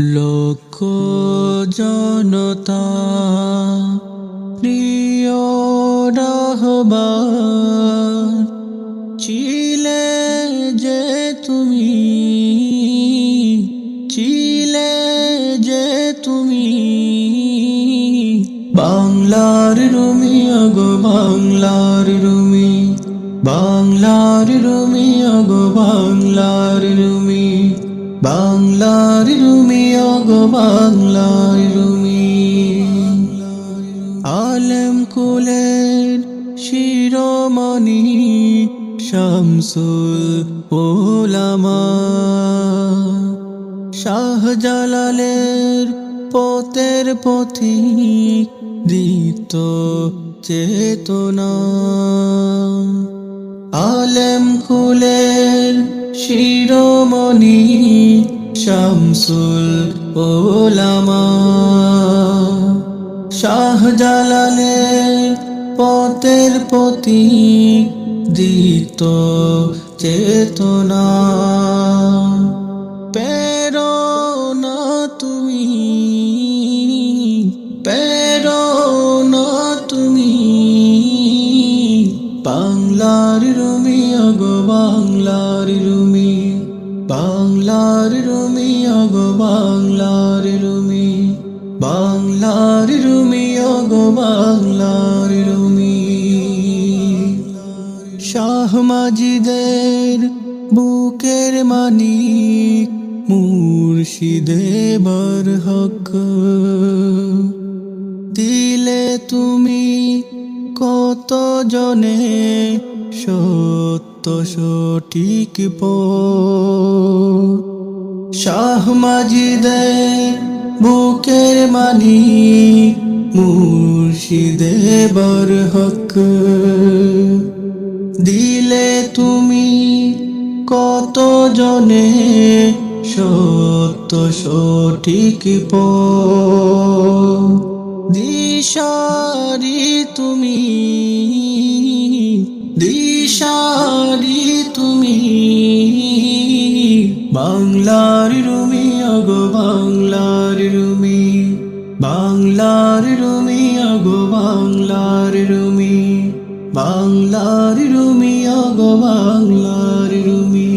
লোক জনতা প্রিয় রহবার চিলে যে তুমি চিলে যে তুমি। বাংলার রুমি, আগো বাংলার রুমি বাংলার রুমি, আগো বাংলার রুমি। বাংলার রুমি আগো বাংলার রুমি। আলম কুলের শিরোমণি শামসুল ওলামা শাহজালালের পথের পথিক দীপ্ত চেতনা। আলেম কুলের শিরোমণি শামসুল ওলামা। শাহজালালের পথের প্রতি দিত চেতনা। প্রেরণা বাংলার রুমি অগো বাংলার রুমি। বাংলার রুমি অগো বাংলার রুমি। বাংলার রুমি অগো বাংলার রুমি। শাহ মাজিদের বুকের মানিক, মুর্শিদে হক দিলে তুমি জনে সত্য সঠিক শাহ মাজিদের বুকের মানি, মুর্শিদে হক দিলে তুমি কত জনে সত্য সঠিক দিশারি তুমি দিশারি তুমি, বাংলার রুমি অগো বাংলার রুমি বাংলার রুমি অগো বাংলার রুমি বাংলার রুমি অগো বাংলার রুমি।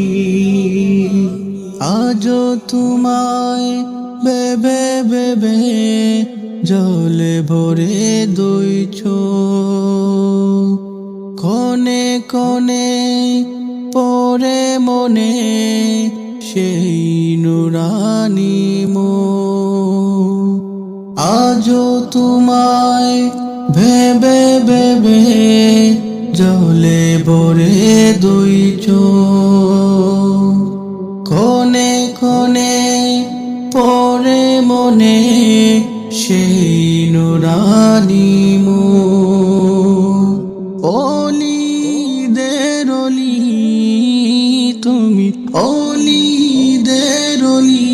আজ তোমায় বেবে বেবে, জলে ভরে দইছ। কনে কনে পরে মনে সেই নুরানি মো। আজও তোমায় ভেবে ভেবে জলে ভরে দইছ কনে কনে পরে মনে সেই নুরানি মো। অলি দেরলি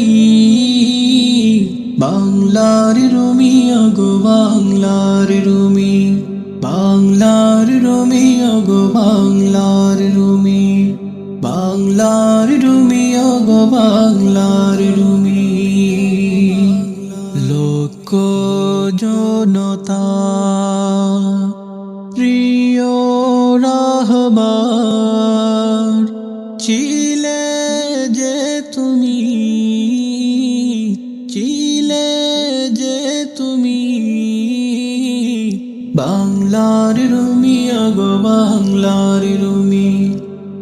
বাংলার রুমি, আগো বাংলার রুমি বাংলার রুমি, আগো বাংলার রুমি বাংলার রুমি, আগো বাংলার রুমি। লোক জনতা, প্রিয় রাহবার চিলে বাংলার রুমিয়া গো, বাংলার রুমি,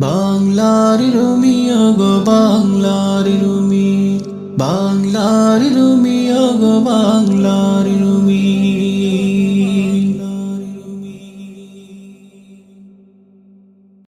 বাংলার রুমিয়া গো, বাংলার রুমি, বাংলার রুমিয়া গো, বাংলার রুমি।